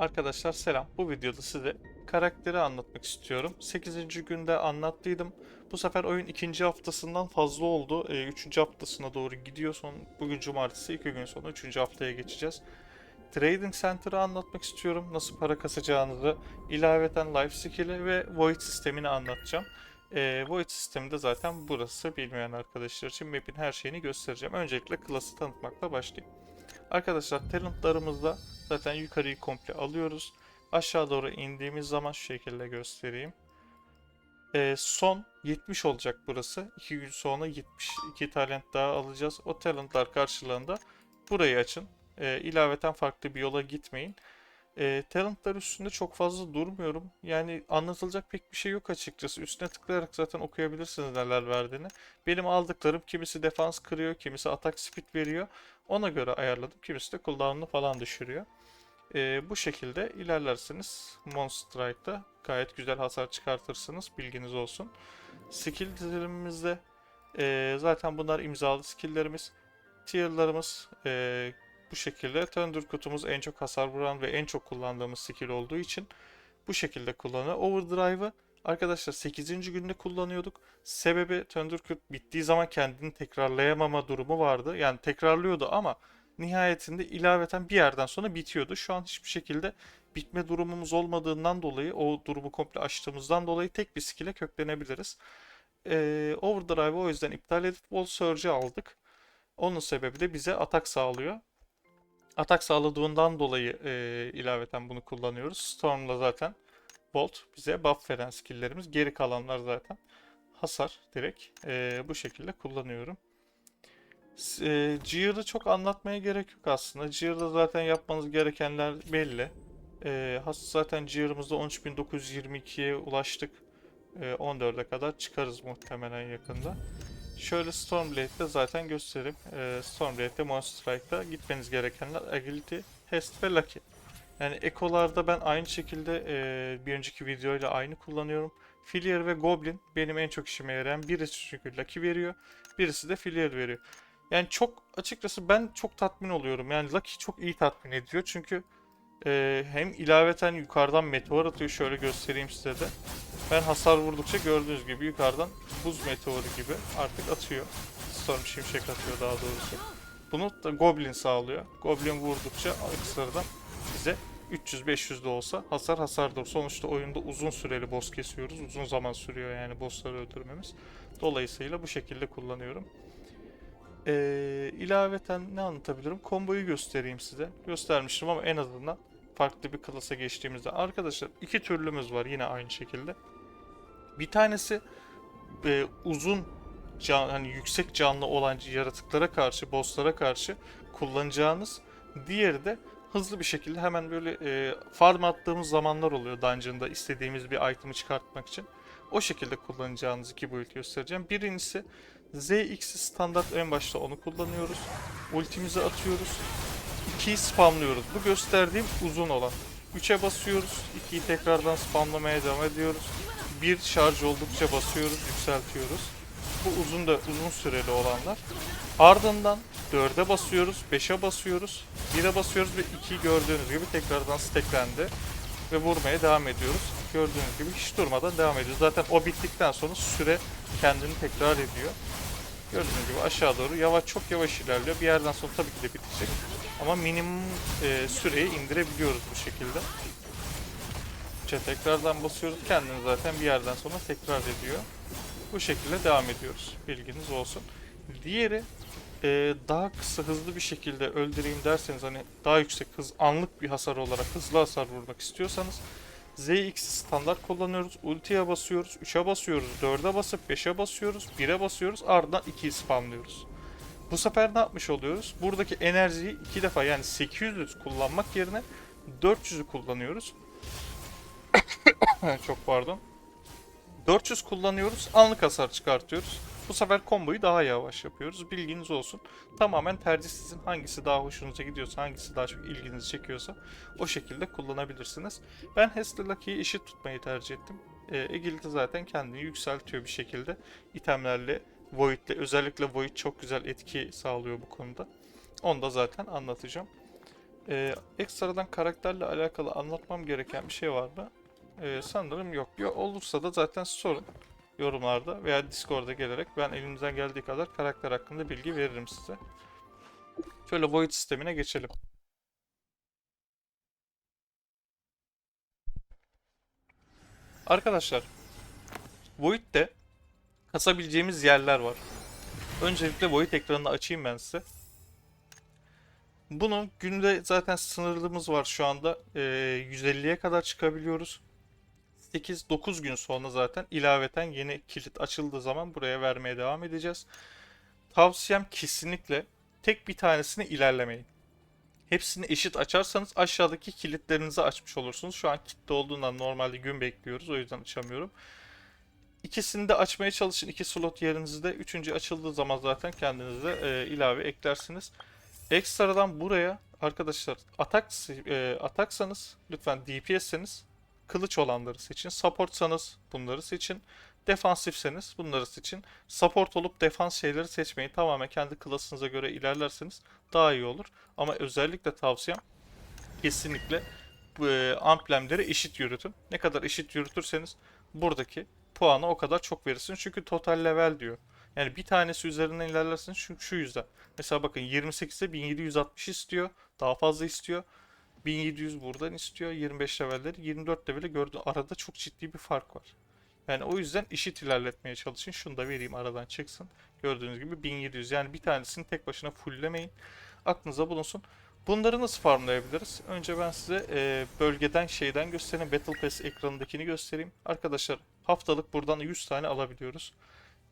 Arkadaşlar selam. Bu videoda size karakteri anlatmak istiyorum. 8. günde anlattıydım. Bu sefer oyun ikinci haftasından fazla oldu. 3. haftasına doğru gidiyor. Son, bugün cumartesi 2 gün sonra 3. haftaya geçeceğiz. Trading Center'ı anlatmak istiyorum. Nasıl para kasacağınızı, ilaveten Life Skill'i ve Void sistemini anlatacağım. Ee, Void sistemi de zaten burası bilmeyen arkadaşlar için map'in her şeyini göstereceğim. Öncelikle klası tanıtmakla başlayayım. Arkadaşlar talentlarımızda zaten yukarıyı komple alıyoruz. Aşağı doğru indiğimiz zaman şu şekilde göstereyim. Ee, son 70 olacak burası. 2 gün sonra 72 talent daha alacağız. O talentlar karşılığında burayı açın. Ee, ilaveten farklı bir yola gitmeyin. Ee, talentlar üstünde çok fazla durmuyorum. Yani anlatılacak pek bir şey yok açıkçası. Üstüne tıklayarak zaten okuyabilirsiniz neler verdiğini. Benim aldıklarım kimisi defans kırıyor, kimisi atak speed veriyor. Ona göre ayarladım. Kimisi de cooldown'unu falan düşürüyor. Ee, bu şekilde ilerlerseniz Monstrike'da gayet güzel hasar çıkartırsınız. Bilginiz olsun. Skill dizilimimizde ee, zaten bunlar imzalı skill'lerimiz. Tier'larımız ee, bu şekilde. Thunder kutumuz en çok hasar vuran ve en çok kullandığımız skill olduğu için bu şekilde kullanıyor. Overdrive'ı arkadaşlar 8. günde kullanıyorduk. Sebebi Thundercut bittiği zaman kendini tekrarlayamama durumu vardı. Yani tekrarlıyordu ama nihayetinde ilaveten bir yerden sonra bitiyordu. Şu an hiçbir şekilde bitme durumumuz olmadığından dolayı o durumu komple açtığımızdan dolayı tek bir skill'e köklenebiliriz. Ee, Overdrive'ı o yüzden iptal edip Wall Surge'ı aldık. Onun sebebi de bize atak sağlıyor. Atak sağladığından dolayı e, ilaveten bunu kullanıyoruz. Storm'la zaten Bolt bize buff veren skill'lerimiz. Geri kalanlar zaten hasar direkt e, bu şekilde kullanıyorum. E, Gear'ı çok anlatmaya gerek yok aslında. Gear'da zaten yapmanız gerekenler belli. E, has zaten Gear'ımızda 13.922'ye ulaştık. E, 14'e kadar çıkarız muhtemelen yakında. Şöyle Stormblade'de zaten göstereyim. Ee, Stormblade'de Monster Strike'da gitmeniz gerekenler Agility, Haste ve Lucky. Yani ekolarda ben aynı şekilde e, bir önceki videoyla aynı kullanıyorum. Filier ve Goblin benim en çok işime yarayan birisi çünkü Lucky veriyor. Birisi de Filier veriyor. Yani çok açıkçası ben çok tatmin oluyorum. Yani Lucky çok iyi tatmin ediyor çünkü e, hem ilaveten yukarıdan meteor atıyor. Şöyle göstereyim size de. Ben hasar vurdukça gördüğünüz gibi yukarıdan buz meteoru gibi artık atıyor. Storm şimşek atıyor daha doğrusu. Bunu da Goblin sağlıyor. Goblin vurdukça ekstradan bize 300-500 de olsa hasar hasardır. Sonuçta oyunda uzun süreli boss kesiyoruz. Uzun zaman sürüyor yani bossları öldürmemiz. Dolayısıyla bu şekilde kullanıyorum. Ee, ilaveten ne anlatabilirim? Komboyu göstereyim size. Göstermiştim ama en azından farklı bir klasa geçtiğimizde. Arkadaşlar iki türlümüz var yine aynı şekilde. Bir tanesi e, uzun can, hani yüksek canlı olan yaratıklara karşı, bosslara karşı kullanacağınız. Diğeri de hızlı bir şekilde hemen böyle e, farm attığımız zamanlar oluyor dungeon'da istediğimiz bir item'ı çıkartmak için. O şekilde kullanacağınız iki build göstereceğim. Birincisi ZX standart en başta onu kullanıyoruz. Ultimizi atıyoruz. 2'yi spamlıyoruz. Bu gösterdiğim uzun olan. 3'e basıyoruz. 2'yi tekrardan spamlamaya devam ediyoruz. Bir şarj oldukça basıyoruz, yükseltiyoruz. Bu uzun da uzun süreli olanlar. Ardından 4'e basıyoruz, 5'e basıyoruz, 1'e basıyoruz ve 2'yi gördüğünüz gibi tekrardan stacklendi ve vurmaya devam ediyoruz. Gördüğünüz gibi hiç durmadan devam ediyoruz. Zaten o bittikten sonra süre kendini tekrar ediyor. Gördüğünüz gibi aşağı doğru yavaş çok yavaş ilerliyor. Bir yerden sonra tabii ki de bitecek. Ama minimum e, süreyi indirebiliyoruz bu şekilde. İşte tekrardan basıyoruz. Kendini zaten bir yerden sonra tekrar ediyor. Bu şekilde devam ediyoruz. Bilginiz olsun. Diğeri e, daha kısa hızlı bir şekilde öldüreyim derseniz hani daha yüksek hız anlık bir hasar olarak hızlı hasar vurmak istiyorsanız ZX standart kullanıyoruz. Ultiye basıyoruz. 3'e basıyoruz. 4'e basıp 5'e basıyoruz. 1'e basıyoruz. Ardından 2'yi spamlıyoruz. Bu sefer ne yapmış oluyoruz? Buradaki enerjiyi iki defa yani 800 kullanmak yerine 400'ü kullanıyoruz. Çok pardon. 400 kullanıyoruz. Anlık hasar çıkartıyoruz. Bu sefer komboyu daha yavaş yapıyoruz. Bilginiz olsun. Tamamen tercih sizin. Hangisi daha hoşunuza gidiyorsa, hangisi daha çok ilginizi çekiyorsa o şekilde kullanabilirsiniz. Ben Hester Lucky'yi eşit tutmayı tercih ettim. E, zaten kendini yükseltiyor bir şekilde. itemlerle, Void'le. Özellikle Void çok güzel etki sağlıyor bu konuda. Onu da zaten anlatacağım. Ee, ekstradan karakterle alakalı anlatmam gereken bir şey var mı? Ee, sanırım yok. Yok olursa da zaten sorun yorumlarda veya Discord'a gelerek ben elimizden geldiği kadar karakter hakkında bilgi veririm size. Şöyle Void sistemine geçelim. Arkadaşlar, Void'de kasabileceğimiz yerler var. Öncelikle Void ekranını açayım ben size. Bunun günde zaten sınırlımız var şu anda. Ee, 150'ye kadar çıkabiliyoruz. 8-9 gün sonra zaten ilaveten yeni kilit açıldığı zaman buraya vermeye devam edeceğiz. Tavsiyem kesinlikle tek bir tanesini ilerlemeyin. Hepsini eşit açarsanız aşağıdaki kilitlerinizi açmış olursunuz. Şu an kilitli olduğundan normalde gün bekliyoruz. O yüzden açamıyorum. İkisini de açmaya çalışın. iki slot yerinizde. Üçüncü açıldığı zaman zaten kendinize e, ilave eklersiniz. Ekstradan buraya arkadaşlar atak e, ataksanız lütfen DPS'seniz kılıç olanları seçin. Supportsanız bunları seçin. Defansifseniz bunları seçin. Support olup defans şeyleri seçmeyin. Tamamen kendi klasınıza göre ilerlerseniz daha iyi olur. Ama özellikle tavsiyem kesinlikle e, amblemleri eşit yürütün. Ne kadar eşit yürütürseniz buradaki puanı o kadar çok verirsiniz. Çünkü total level diyor. Yani bir tanesi üzerinden ilerlersiniz çünkü şu yüzden. Mesela bakın 28'de 1760 istiyor. Daha fazla istiyor. 1700 buradan istiyor. 25 levelleri. 24 levele gördüğü arada çok ciddi bir fark var. Yani o yüzden eşit ilerletmeye çalışın. Şunu da vereyim aradan çıksın. Gördüğünüz gibi 1700. Yani bir tanesini tek başına fulllemeyin. Aklınıza bulunsun. Bunları nasıl farmlayabiliriz? Önce ben size e, bölgeden şeyden göstereyim. Battle Pass ekranındakini göstereyim. Arkadaşlar haftalık buradan 100 tane alabiliyoruz.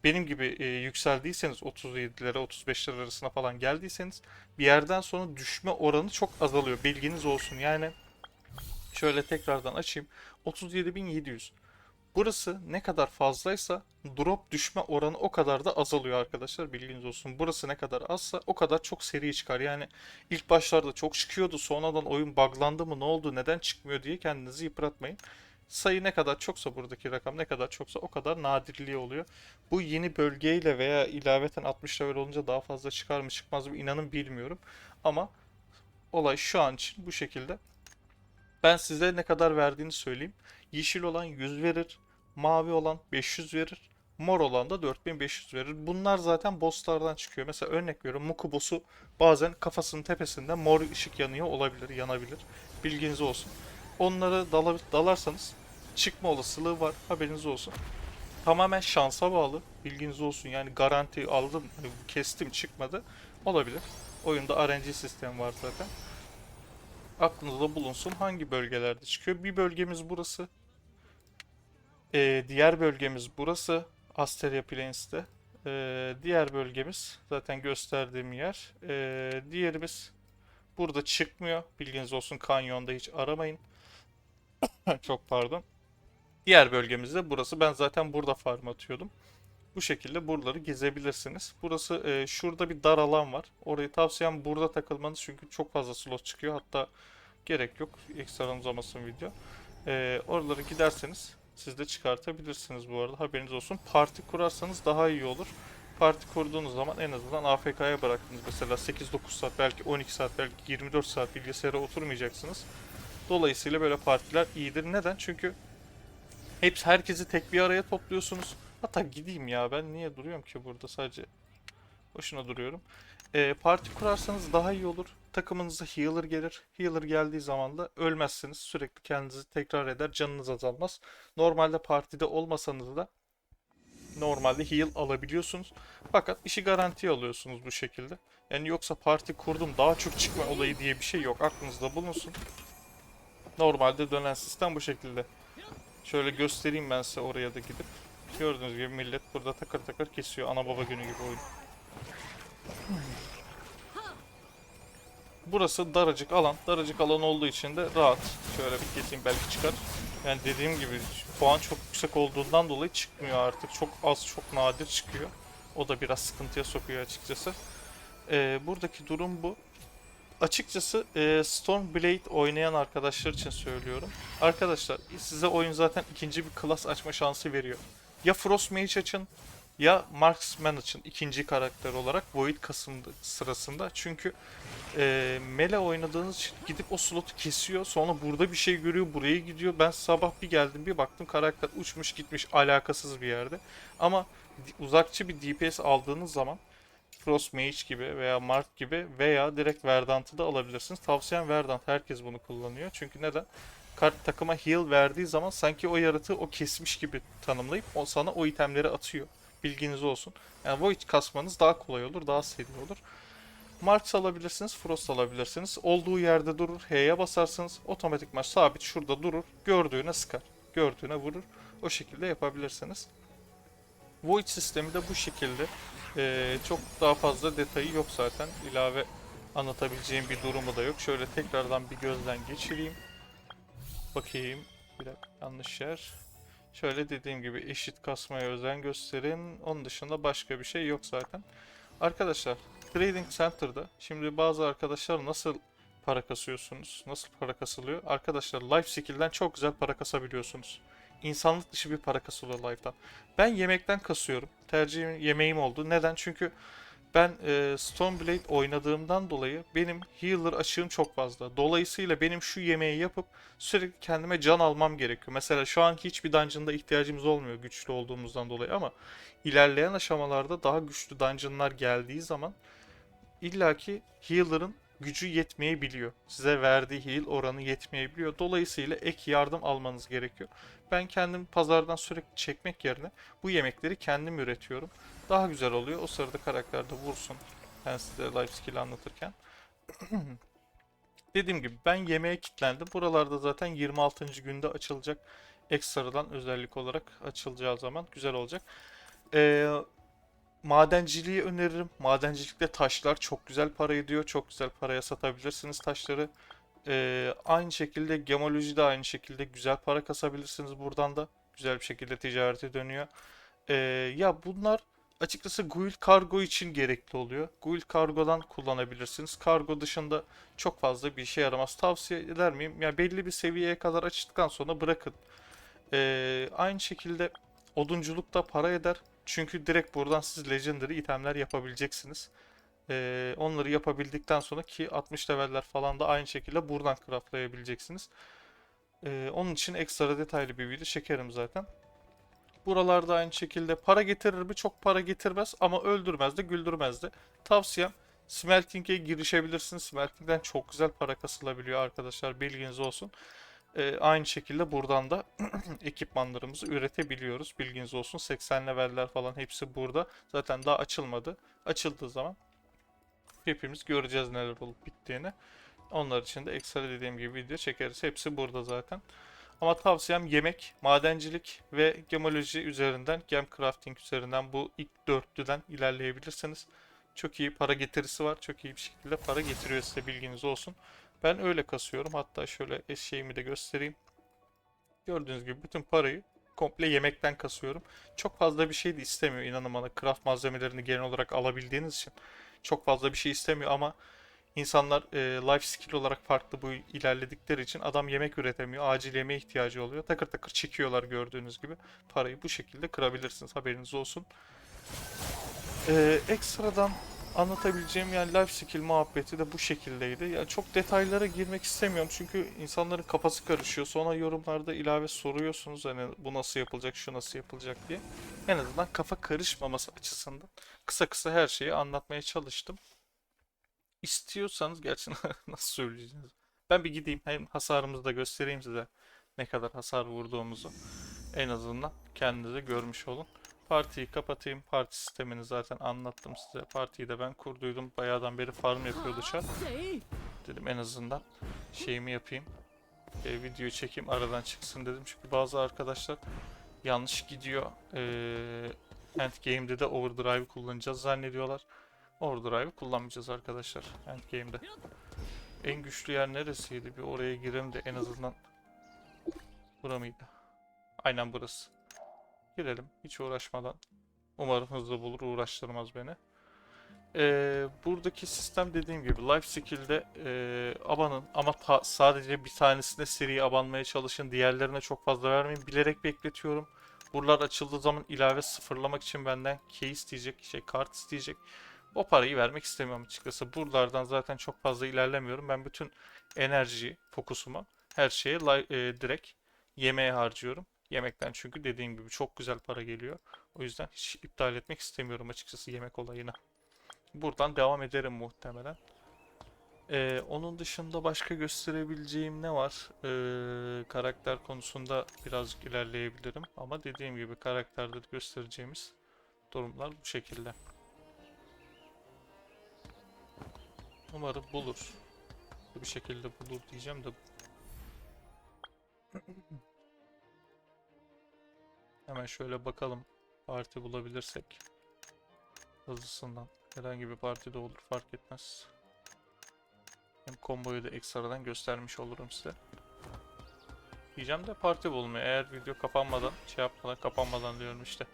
Benim gibi e, yükseldiyseniz 37'lere 35'ler arasına falan geldiyseniz bir yerden sonra düşme oranı çok azalıyor. Bilginiz olsun. Yani şöyle tekrardan açayım. 37.700. Burası ne kadar fazlaysa drop düşme oranı o kadar da azalıyor arkadaşlar bilginiz olsun. Burası ne kadar azsa o kadar çok seri çıkar. Yani ilk başlarda çok çıkıyordu sonradan oyun buglandı mı ne oldu neden çıkmıyor diye kendinizi yıpratmayın. Sayı ne kadar çoksa buradaki rakam ne kadar çoksa o kadar nadirliği oluyor. Bu yeni bölgeyle veya ilaveten 60 level olunca daha fazla çıkar mı çıkmaz mı inanın bilmiyorum. Ama olay şu an için bu şekilde. Ben size ne kadar verdiğini söyleyeyim. Yeşil olan 100 verir. Mavi olan 500 verir. Mor olan da 4500 verir. Bunlar zaten bosslardan çıkıyor. Mesela örnek veriyorum. Muku bazen kafasının tepesinde mor ışık yanıyor olabilir, yanabilir. Bilginiz olsun. Onları dala- dalarsanız çıkma olasılığı var. Haberiniz olsun. Tamamen şansa bağlı. Bilginiz olsun. Yani garanti aldım, kestim çıkmadı. Olabilir. Oyunda RNG sistemi var zaten. Aklınızda bulunsun. Hangi bölgelerde çıkıyor? Bir bölgemiz burası. Ee, diğer bölgemiz burası. Asteria Plains'te. Ee, diğer bölgemiz zaten gösterdiğim yer. Ee, diğerimiz burada çıkmıyor. Bilginiz olsun kanyonda hiç aramayın. Çok pardon. Diğer bölgemiz de burası. Ben zaten burada farm atıyordum. Bu şekilde buraları gezebilirsiniz. Burası e, şurada bir dar alan var. Orayı tavsiyem burada takılmanız çünkü çok fazla slot çıkıyor. Hatta gerek yok. Ekstra uzamasın video. E, oraları giderseniz siz de çıkartabilirsiniz bu arada. Haberiniz olsun. Parti kurarsanız daha iyi olur. Parti kurduğunuz zaman en azından AFK'ya bıraktınız. Mesela 8-9 saat belki 12 saat belki 24 saat bilgisayara oturmayacaksınız. Dolayısıyla böyle partiler iyidir. Neden? Çünkü hepsi herkesi tek bir araya topluyorsunuz. Hatta gideyim ya ben niye duruyorum ki burada sadece boşuna duruyorum. Ee, parti kurarsanız daha iyi olur. Takımınıza healer gelir. Healer geldiği zaman da ölmezsiniz. Sürekli kendinizi tekrar eder. Canınız azalmaz. Normalde partide olmasanız da normalde heal alabiliyorsunuz. Fakat işi garantiye alıyorsunuz bu şekilde. Yani yoksa parti kurdum daha çok çıkma olayı diye bir şey yok. Aklınızda bulunsun. Normalde dönen sistem bu şekilde. Şöyle göstereyim ben size oraya da gidip. Gördüğünüz gibi millet burada takır takır kesiyor. Ana baba günü gibi oyun. Burası daracık alan. Daracık alan olduğu için de rahat. Şöyle bir keseyim belki çıkar. Yani dediğim gibi puan çok yüksek olduğundan dolayı çıkmıyor artık. Çok az, çok nadir çıkıyor. O da biraz sıkıntıya sokuyor açıkçası. Ee, buradaki durum bu. Açıkçası e, Stormblade oynayan arkadaşlar için söylüyorum. Arkadaşlar size oyun zaten ikinci bir klas açma şansı veriyor. Ya Frost Mage açın ya Marksman için ikinci karakter olarak Void Kasım sırasında. Çünkü e, Mele oynadığınız için gidip o slotu kesiyor. Sonra burada bir şey görüyor, buraya gidiyor. Ben sabah bir geldim bir baktım karakter uçmuş gitmiş alakasız bir yerde. Ama uzakçı bir DPS aldığınız zaman Frost Mage gibi veya Mark gibi veya direkt Verdant'ı da alabilirsiniz. Tavsiyem Verdant. Herkes bunu kullanıyor. Çünkü neden? Kart takıma heal verdiği zaman sanki o yaratığı o kesmiş gibi tanımlayıp o sana o itemleri atıyor. Bilginiz olsun. Yani Void kasmanız daha kolay olur, daha seri olur. Marks alabilirsiniz, Frost alabilirsiniz. Olduğu yerde durur, H'ye basarsınız. Otomatikman sabit şurada durur. Gördüğüne sıkar. Gördüğüne vurur. O şekilde yapabilirsiniz. Void sistemi de bu şekilde. Ee, çok daha fazla detayı yok zaten. İlave anlatabileceğim bir durumu da yok. Şöyle tekrardan bir gözden geçireyim. Bakayım. Bir dakika yanlış yer. Şöyle dediğim gibi eşit kasmaya özen gösterin. Onun dışında başka bir şey yok zaten. Arkadaşlar Trading Center'da şimdi bazı arkadaşlar nasıl para kasıyorsunuz? Nasıl para kasılıyor? Arkadaşlar Life Skill'den çok güzel para kasabiliyorsunuz. İnsanlık dışı bir para kasılıyor Life'dan. Ben yemekten kasıyorum. Tercihim yemeğim oldu. Neden? Çünkü ben e, Stoneblade oynadığımdan dolayı benim healer açığım çok fazla. Dolayısıyla benim şu yemeği yapıp sürekli kendime can almam gerekiyor. Mesela şu anki hiçbir dungeon'da ihtiyacımız olmuyor güçlü olduğumuzdan dolayı ama ilerleyen aşamalarda daha güçlü dungeon'lar geldiği zaman illaki healer'ın gücü yetmeyebiliyor. Size verdiği heal oranı yetmeyebiliyor. Dolayısıyla ek yardım almanız gerekiyor. Ben kendim pazardan sürekli çekmek yerine bu yemekleri kendim üretiyorum. Daha güzel oluyor. O sırada karakter de vursun. Ben size life skill anlatırken. Dediğim gibi ben yemeğe kilitlendim. Buralarda zaten 26. günde açılacak. Ekstradan özellik olarak açılacağı zaman güzel olacak. Ee, madenciliği öneririm. Madencilikte taşlar çok güzel para ediyor. Çok güzel paraya satabilirsiniz taşları. Ee, aynı şekilde gemoloji de aynı şekilde güzel para kasabilirsiniz buradan da. Güzel bir şekilde ticarete dönüyor. Ee, ya bunlar açıkçası Guild Kargo için gerekli oluyor. Guild Kargo'dan kullanabilirsiniz. Kargo dışında çok fazla bir işe yaramaz. Tavsiye eder miyim? Ya belli bir seviyeye kadar açtıktan sonra bırakın. Ee, aynı şekilde odunculuk da para eder. Çünkü direkt buradan siz Legendary itemler yapabileceksiniz. Ee, onları yapabildikten sonra ki 60 leveller falan da aynı şekilde buradan craftlayabileceksiniz. Ee, onun için ekstra detaylı bir video çekerim zaten. Buralarda aynı şekilde para getirir mi? Çok para getirmez ama öldürmez de güldürmez de. Tavsiyem Smelting'e girişebilirsiniz. Smelting'den çok güzel para kasılabiliyor arkadaşlar bilginiz olsun. Ee, aynı şekilde buradan da ekipmanlarımızı üretebiliyoruz. Bilginiz olsun 80 leveller falan hepsi burada. Zaten daha açılmadı. Açıldığı zaman hepimiz göreceğiz neler olup bittiğini. Onlar için de ekstra dediğim gibi video çekeriz. Hepsi burada zaten. Ama tavsiyem yemek, madencilik ve gemoloji üzerinden, gem crafting üzerinden bu ilk dörtlüden ilerleyebilirsiniz. Çok iyi para getirisi var. Çok iyi bir şekilde para getiriyor size bilginiz olsun. Ben öyle kasıyorum. Hatta şöyle eşeğimi de göstereyim. Gördüğünüz gibi bütün parayı komple yemekten kasıyorum. Çok fazla bir şey de istemiyor inanın bana. Craft malzemelerini genel olarak alabildiğiniz için çok fazla bir şey istemiyor ama insanlar e, life skill olarak farklı bu ilerledikleri için adam yemek üretemiyor. Acil yemeğe ihtiyacı oluyor. Takır takır çekiyorlar gördüğünüz gibi. Parayı bu şekilde kırabilirsiniz. Haberiniz olsun. Ee, ekstradan anlatabileceğim yani life skill muhabbeti de bu şekildeydi. Ya çok detaylara girmek istemiyorum çünkü insanların kafası karışıyor. Sonra yorumlarda ilave soruyorsunuz hani bu nasıl yapılacak, şu nasıl yapılacak diye. En azından kafa karışmaması açısından kısa kısa her şeyi anlatmaya çalıştım. İstiyorsanız gerçi nasıl söyleyeceğiz? Ben bir gideyim hem hasarımızı da göstereyim size ne kadar hasar vurduğumuzu. En azından kendinize görmüş olun. Partiyi kapatayım. Parti sistemini zaten anlattım size. Partiyi de ben kurduydum. Bayağıdan beri farm yapıyordu chat. Dedim en azından şeyimi yapayım. E, videoyu çekeyim aradan çıksın dedim. Çünkü bazı arkadaşlar yanlış gidiyor. E, Endgame'de de Overdrive kullanacağız zannediyorlar. Overdrive'ı kullanmayacağız arkadaşlar Endgame'de. En güçlü yer neresiydi? Bir oraya girelim de en azından Bura mıydı? Aynen burası. Girelim hiç uğraşmadan. Umarım hızlı bulur uğraştırmaz beni. Ee, buradaki sistem dediğim gibi life skill'de e, abanın ama sadece bir tanesine seri abanmaya çalışın. Diğerlerine çok fazla vermeyin. Bilerek bekletiyorum. Buralar açıldığı zaman ilave sıfırlamak için benden key isteyecek, şey kart isteyecek. O parayı vermek istemiyorum açıkçası. Buralardan zaten çok fazla ilerlemiyorum. Ben bütün enerjiyi, fokusumu her şeye e, direkt yemeğe harcıyorum. Yemekten çünkü dediğim gibi çok güzel para geliyor. O yüzden hiç iptal etmek istemiyorum açıkçası yemek olayını. Buradan devam ederim muhtemelen. Ee, onun dışında başka gösterebileceğim ne var? Ee, karakter konusunda birazcık ilerleyebilirim. Ama dediğim gibi karakterde göstereceğimiz durumlar bu şekilde. Umarım bulur. Bir şekilde bulur diyeceğim de. Hemen şöyle bakalım. Parti bulabilirsek. Hızlısından. Herhangi bir partide olur fark etmez. Hem komboyu da ekstradan göstermiş olurum size. Diyeceğim de parti bulmuyor. Eğer video kapanmadan, şey yapmadan, kapanmadan diyorum işte.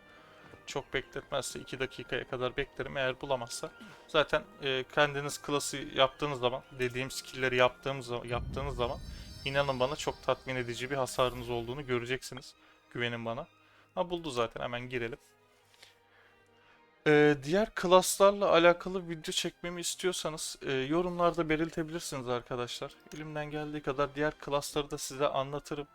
Çok bekletmezse 2 dakikaya kadar beklerim. Eğer bulamazsa zaten e, kendiniz klası yaptığınız zaman, dediğim skill'leri yaptığımız yaptığınız zaman inanın bana çok tatmin edici bir hasarınız olduğunu göreceksiniz. Güvenin bana. Ha buldu zaten hemen girelim. Ee, diğer klaslarla alakalı video çekmemi istiyorsanız e, yorumlarda belirtebilirsiniz arkadaşlar. Elimden geldiği kadar diğer klasları da size anlatırım.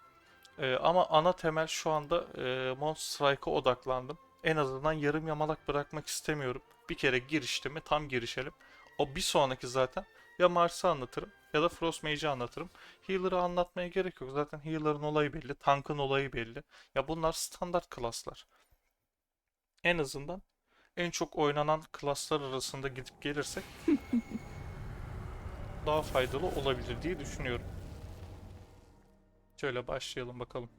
E, ama ana temel şu anda e, Monster Strike'a odaklandım. En azından yarım yamalak bırakmak istemiyorum. Bir kere girişti mi tam girişelim. O bir sonraki zaten ya Mars'ı anlatırım ya da Frost Mage'i anlatırım. Healer'ı anlatmaya gerek yok. Zaten Healer'ın olayı belli, tankın olayı belli. Ya bunlar standart klaslar. En azından en çok oynanan klaslar arasında gidip gelirsek daha faydalı olabilir diye düşünüyorum. Şöyle başlayalım bakalım.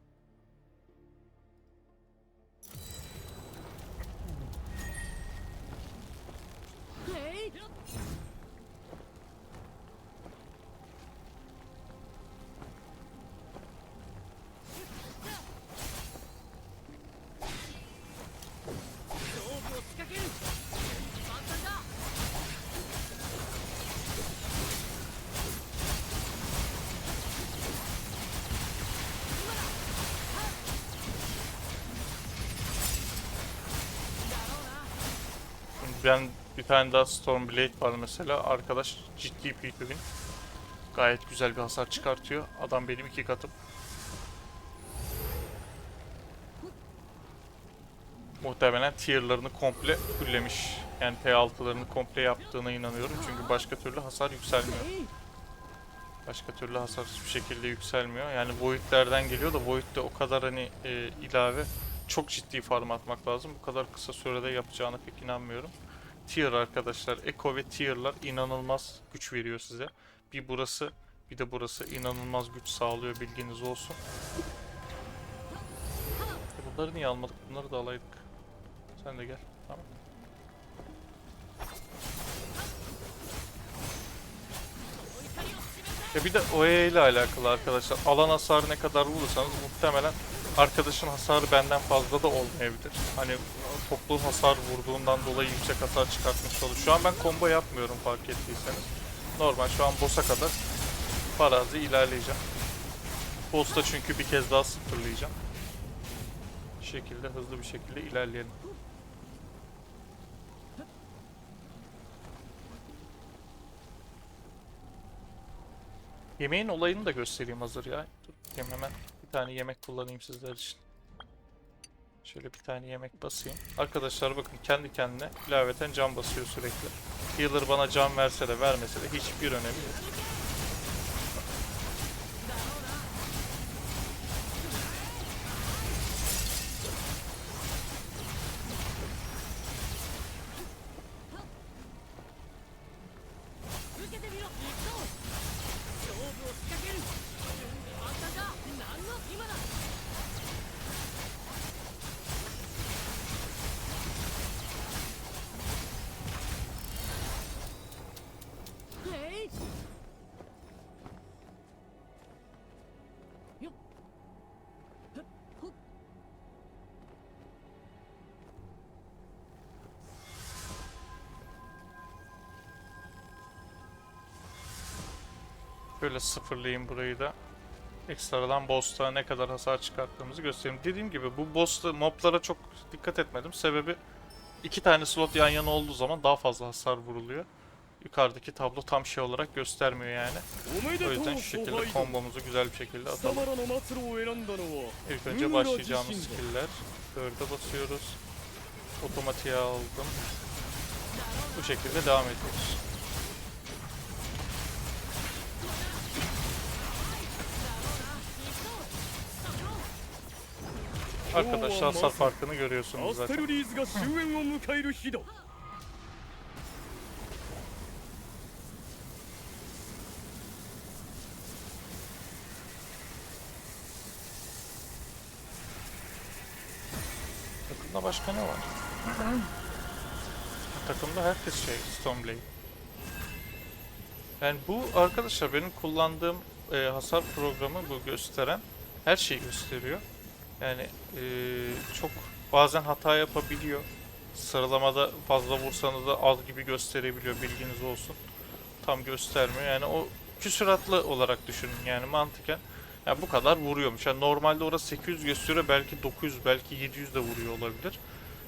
Bir tane daha Stormblade var mesela. Arkadaş ciddi bir win. Gayet güzel bir hasar çıkartıyor. Adam benim iki katım. Muhtemelen tier'larını komple fullemiş. Yani T6'larını komple yaptığına inanıyorum. Çünkü başka türlü hasar yükselmiyor. Başka türlü hasar hiçbir şekilde yükselmiyor. Yani Void'lerden geliyor da Void'de o kadar hani e, ilave çok ciddi farm atmak lazım. Bu kadar kısa sürede yapacağına pek inanmıyorum. Tier arkadaşlar. Echo ve tier'lar inanılmaz güç veriyor size. Bir burası bir de burası inanılmaz güç sağlıyor bilginiz olsun. E bunları niye almadık? Bunları da alaydık. Sen de gel. Tamam. Ya bir de OE ile alakalı arkadaşlar. Alan hasarı ne kadar vurursanız muhtemelen arkadaşın hasarı benden fazla da olmayabilir. Hani toplu hasar vurduğundan dolayı yüksek hasar çıkartmış olur. Şu an ben combo yapmıyorum fark ettiyseniz. Normal şu an boss'a kadar farazi ilerleyeceğim. Boss'ta çünkü bir kez daha sıfırlayacağım. Bir şekilde hızlı bir şekilde ilerleyelim. Yemeğin olayını da göstereyim hazır ya. Dur, hemen bir tane yemek kullanayım sizler için. Şöyle bir tane yemek basayım. Arkadaşlar bakın kendi kendine ilaveten can basıyor sürekli. Healer bana can verse de vermese de hiçbir önemi yok. Böyle sıfırlayayım burayı da. Ekstradan boss'ta ne kadar hasar çıkarttığımızı göstereyim. Dediğim gibi bu boss'ta moblara çok dikkat etmedim. Sebebi iki tane slot yan yana olduğu zaman daha fazla hasar vuruluyor. Yukarıdaki tablo tam şey olarak göstermiyor yani. O yüzden şu şekilde kombomuzu güzel bir şekilde atalım. İlk önce başlayacağımız skill'ler. Dörde basıyoruz. Otomatiğe aldım. Bu şekilde devam ediyoruz. Arkadaşlar hasar farkını görüyorsunuz zaten. Takımda başka ne var? Takımda herkes şey Stormblade. Yani bu arkadaşlar benim kullandığım e, hasar programı bu gösteren her şeyi gösteriyor. Yani e, çok bazen hata yapabiliyor. Sıralamada fazla vursanız da az gibi gösterebiliyor bilginiz olsun. Tam göstermiyor. Yani o küsuratlı olarak düşünün yani mantıken. Ya bu kadar vuruyormuş. Yani normalde orası 800 gösteriyor belki 900 belki 700 de vuruyor olabilir.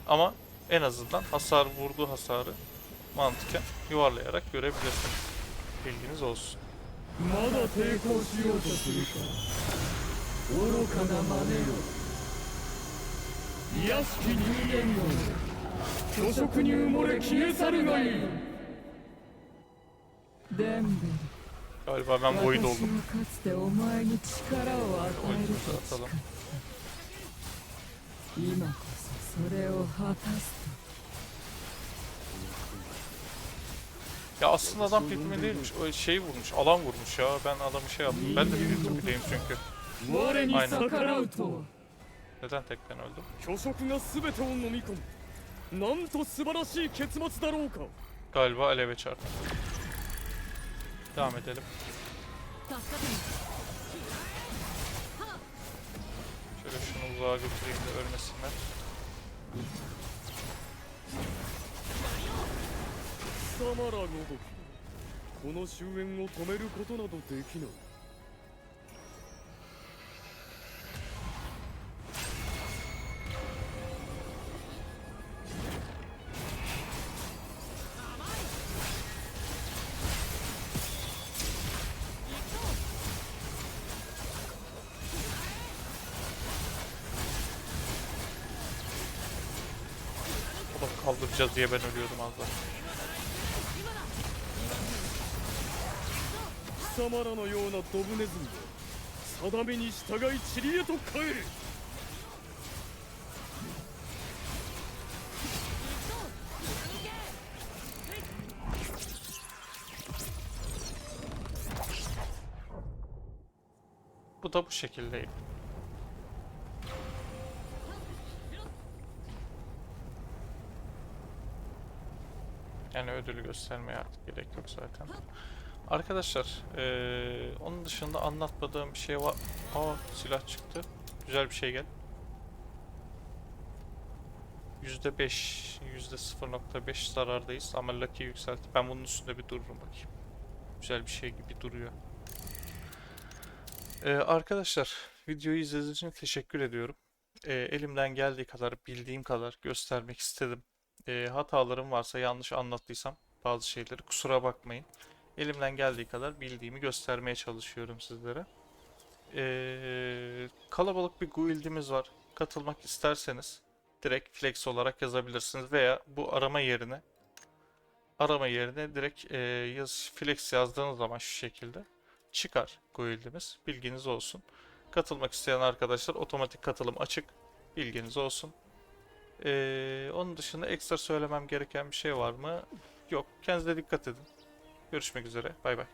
Ama en azından hasar vurduğu hasarı mantıken yuvarlayarak görebilirsiniz. Bilginiz olsun. 卑しき人間よ虚飾に埋もれ消え去るがいいデンベル Galiba ben void 私は oldum. かつてお前に力を与えると誓 Atalım. った今こそそれを果たす Ya aslında adam pigme değilmiş. O şey vurmuş. Alan vurmuş ya. Ben adamı şey yaptım. Ben de bir tipideyim çünkü. 我に Aynen. 逆らうとは Neden tek ben öldüm? 虚飾が全てを飲み込むなんと素晴らしい結末だろうか Galiba aleve çarptı. Devam edelim. Şöyle şunu uzağa götüreyim de ölmesinler. 貴様らごときこの終焉を止めることなどできない alacağız diye ben ölüyordum az daha. Bu da bu şekildeydi. Yani ödülü göstermeye artık gerek yok zaten. Arkadaşlar, eee, onun dışında anlatmadığım bir şey var. Aa silah çıktı. Güzel bir şey gel. %5, %0.5 zarardayız ama Lucky yükseltti. Ben bunun üstünde bir dururum bakayım. Güzel bir şey gibi duruyor. Ee, arkadaşlar videoyu izlediğiniz için teşekkür ediyorum. Ee, elimden geldiği kadar, bildiğim kadar göstermek istedim. Ee, hatalarım varsa yanlış anlattıysam bazı şeyleri kusura bakmayın. Elimden geldiği kadar bildiğimi göstermeye çalışıyorum sizlere. Ee, kalabalık bir guildimiz var. Katılmak isterseniz direkt flex olarak yazabilirsiniz veya bu arama yerine arama yerine direkt e, yaz flex yazdığınız zaman şu şekilde çıkar guildimiz. Bilginiz olsun. Katılmak isteyen arkadaşlar otomatik katılım açık. Bilginiz olsun. Ee, onun dışında ekstra söylemem gereken bir şey var mı? Yok. Kendinize dikkat edin. Görüşmek üzere. Bay bay.